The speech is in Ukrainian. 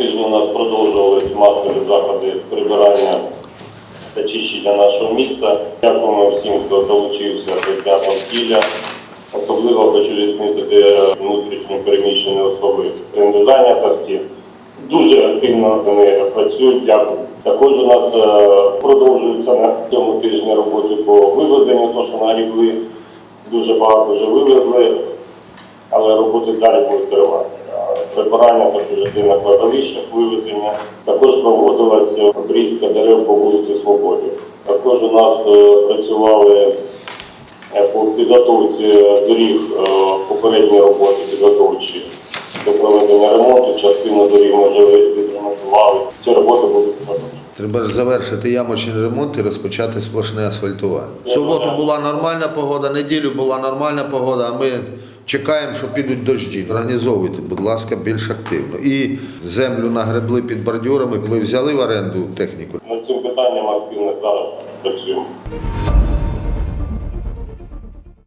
тижні у нас продовжувалися масові заходи прибирання та чищення нашого міста. Дякуємо всім, хто долучився до дня довкілля. Особливо хочу відмітити внутрішньо переміщені особи зайнятості. Дуже активно вони працюють. Дякую. Також у нас е, продовжується на цьому тижні роботи по вивезенню, то що нагрібли. Дуже багато вже вивезли, але роботи далі будуть тривати. Прибирання та на кладовищах, вивезення. Також проводилася обрізка дерев по вулиці Свободі. Також у нас е, працювали е, по підготовці доріг попередньої роботи підготовчі до проведення ремонту. Частину доріг ми вже відремонтували. Ці роботи будуть продовжені. Треба ж завершити ямочний ремонт і розпочати сплошне асфальтування. В суботу була нормальна погода, неділю була нормальна погода, а ми чекаємо, що підуть дожді. Організовуйте, будь ласка, більш активно. І землю нагребли під бордюрами. Ви взяли в оренду техніку. Над цим питанням активно зараз працюємо.